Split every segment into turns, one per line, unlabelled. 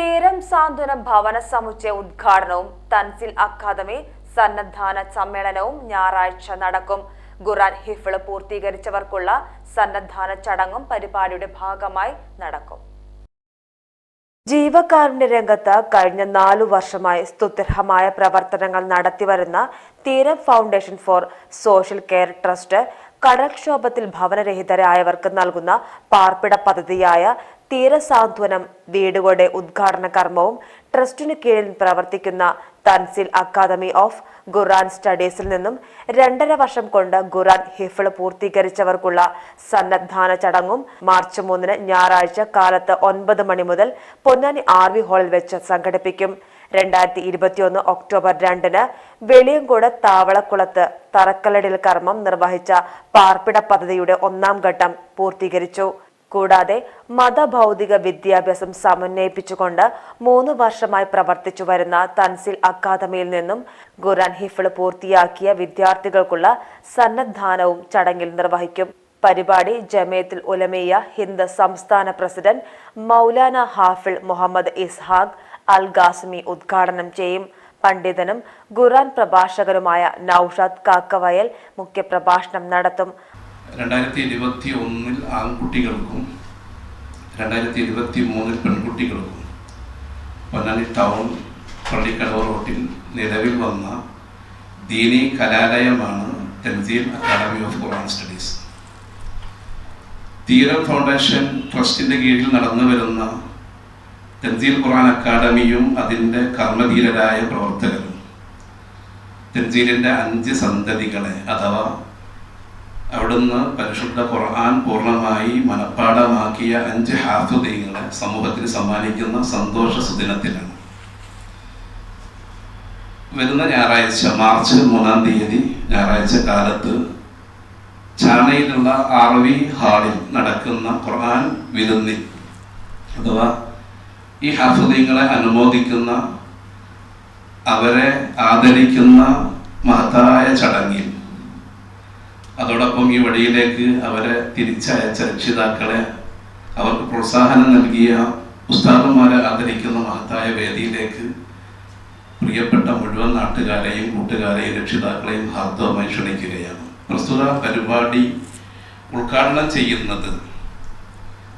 തീരം സാന്ത്വന ഭവന സമുച്ചയ ഉദ്ഘാടനവും തൻസിൽ അക്കാദമി സന്നദ്ധാന സമ്മേളനവും ഞായറാഴ്ച നടക്കും. ഖുറാൻ ഹിഫിൾ പൂർത്തീകരിച്ചവർക്കുള്ള സന്നദ്ധാന ചടങ്ങും പരിപാടിയുടെ ഭാഗമായി നടക്കും. ജീവകാരുണ്യ രംഗത്ത് കഴിഞ്ഞ നാലു വർഷമായി സ്തുത്യർഹമായ പ്രവർത്തനങ്ങൾ നടത്തിവരുന്ന Theeram foundation for social care trust കടൽക്ഷോഭത്തിൽ ഭവനരഹിതരായവർക്ക് നൽകുന്ന പാർപ്പിട പദ്ധതിയായ തീരസാന്ത്വനം വീടുകളുടെ ഉദ്ഘാടന കർമ്മവും ട്രസ്റ്റിനു കീഴിൽ പ്രവർത്തിക്കുന്ന തൻസിൽ അക്കാദമി ഓഫ് ഖുറാൻ സ്റ്റഡീസിൽ നിന്നും രണ്ടര വർഷം കൊണ്ട് ഖുറാൻ ഹിഫിൾ പൂർത്തീകരിച്ചവർക്കുള്ള സന്നദ്ധാന ചടങ്ങും മാർച്ച് മൂന്നിന് ഞായറാഴ്ച കാലത്ത് ഒൻപത് മണി മുതൽ പൊന്നാനി ആർ ഹാളിൽ വെച്ച് സംഘടിപ്പിക്കും. രണ്ടായിരത്തി ഇരുപത്തിയൊന്ന് ഒക്ടോബർ രണ്ടിന് വെളിയങ്കോട് താവളക്കുളത്ത് തറക്കല്ലടിൽ കർമ്മം നിർവഹിച്ച പാർപ്പിട പദ്ധതിയുടെ ഒന്നാം ഘട്ടം പൂർത്തീകരിച്ചു. കൂടാതെ മതഭൗതിക വിദ്യാഭ്യാസം സമന്വയിപ്പിച്ചുകൊണ്ട് മൂന്ന് വർഷമായി പ്രവർത്തിച്ചു വരുന്ന തൻസിൽ അക്കാദമിയിൽ നിന്നും ഖുറാൻ ഹിഫിൾ പൂർത്തിയാക്കിയ വിദ്യാർത്ഥികൾക്കുള്ള സന്നദ്ധാനവും ചടങ്ങിൽ നിർവഹിക്കും. പരിപാടി ജമയത്തിൽ ഉലമിയ ഹിന്ദ് സംസ്ഥാന പ്രസിഡന്റ് മൗലാന ഹാഫിൾ മുഹമ്മദ് ഇസ്ഹാഖ് അൽ ഗാസ്മി ഉദ്ഘാടനം ചെയ്യും. പണ്ഡിതനും ഖുറാൻ പ്രഭാഷകരുമായ നൌഷാദ് കാക്കവയൽ മുഖ്യപ്രഭാഷണം നടത്തും.
രണ്ടായിരത്തി ഇരുപത്തി ഒന്നിൽ ആൺകുട്ടികൾക്കും രണ്ടായിരത്തി ഇരുപത്തി മൂന്നിൽ പെൺകുട്ടികൾക്കും പൊന്നാനി ടൗൺ പള്ളിക്കടവ് റോട്ടിൽ നിലവിൽ വന്ന ദീനി കലാലയമാണ് Tanzeel academy of Quran studies. Theeram foundation ട്രസ്റ്റിന്റെ കീഴിൽ നടന്നു വരുന്ന തൻസീൽ ഖുർആൻ അക്കാദമിയും അതിന്റെ കർമ്മധീരരായ പ്രവർത്തകരും. തൻസീലിന്റെ അഞ്ച് സന്തതികളെ അഥവാ അവിടുന്ന് പരിശുദ്ധ ഖുർആൻ പൂർണമായി മനഃപ്പാടമാക്കിയ അഞ്ച് ഹാഫുദീങ്ങളെ സമൂഹത്തിന് സമ്മാനിക്കുന്ന സന്തോഷ സുദിനത്തിലാണ്. വരുന്ന ഞായറാഴ്ച മാർച്ച് മൂന്നാം തീയതി ഞായറാഴ്ച കാലത്ത് ചാണയിലുള്ള ആർ വി ഹാളിൽ നടക്കുന്ന ഖുർആൻ വിരുന്നിൽ അഥവാ ഈ ഹഫദീങ്ങളെ അനുമോദിക്കുന്ന അവരെ ആദരിക്കുന്ന മഹത്തായ ചടങ്ങിൽ. അതോടൊപ്പം ഈ വഴിയിലേക്ക് അവരെ തിരിച്ചയച്ച രക്ഷിതാക്കളെ അവർക്ക് പ്രോത്സാഹനം നൽകിയ ഉസ്താദന്മാരെ ആദരിക്കുന്ന മഹത്തായ വേദിയിലേക്ക് പ്രിയപ്പെട്ട മുഴുവൻ നാട്ടുകാരെയും കൂട്ടുകാരെയും രക്ഷിതാക്കളെയും ഹാർദവമായി ക്ഷണിക്കുകയാണ്. പ്രസ്തുത പരിപാടി ഉദ്ഘാടനം ചെയ്യുന്നത്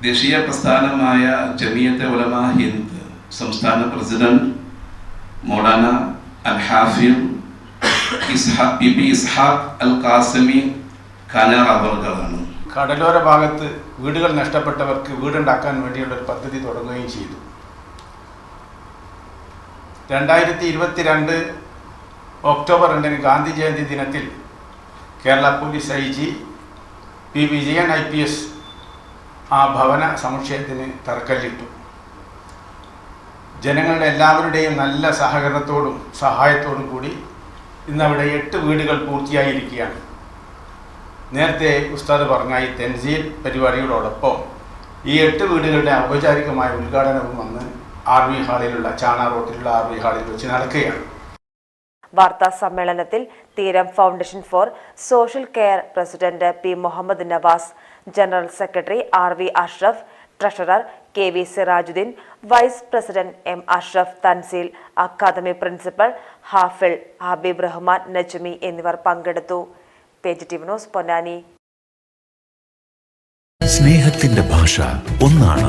ദേശീയ പ്രസ്ഥാനമായ ജമിയത്തെ ഉലമ ഹിന്ദ് സംസ്ഥാന പ്രസിഡന്റ് മൗലാന അൽ ഹാഫിർ പി ഇസ്ഹാഖ് അൽ കാസമി ഖാനാർ
കടലോര ഭാഗത്ത് വീടുകൾ നഷ്ടപ്പെട്ടവർക്ക് വീടുണ്ടാക്കാൻ വേണ്ടിയുള്ള ഒരു പദ്ധതി തുടങ്ങുകയും ചെയ്തു. രണ്ടായിരത്തി ഇരുപത്തിരണ്ട് ഒക്ടോബർ രണ്ടിന് ഗാന്ധി ജയന്തി ദിനത്തിൽ Kerala police I G P Vijayan I P S ആ ഭവന സമുച്ചയത്തിന് തറക്കല്ലിട്ടു. ജനങ്ങളുടെ എല്ലാവരുടെയും നല്ല സഹകരണത്തോടും സഹായത്തോടും കൂടി ഇന്നവിടെ എട്ട് വീടുകൾ പൂർത്തിയായിരിക്കുകയാണ്. നേരത്തെ ഉസ്താദ് പറഞ്ഞ ഈ തെൻസീൽ പരിപാടികളോടൊപ്പം ഈ എട്ട് വീടുകളുടെ ഔപചാരികമായ ഉദ്ഘാടനവും ആർ വി ഹാളിലുള്ള ചാണ റോട്ടിലുള്ള ആർ വി ഹാളിൽ വെച്ച് നടക്കുകയാണ്.
വാർത്താ സമ്മേളനത്തിൽ Theeram foundation for social care president P Muhammad Nawaz general secretary R V Ashraf treasurer K V Sirajuddin vice president M Ashraf Tanzeel academy principal Hafiz Habib Rahman Najmi എന്നിവർ പങ്കെടുത്തു. Page news Ponnani.
സ്നേഹത്തിന്റെ ഭാഷ ഒന്നാണ്.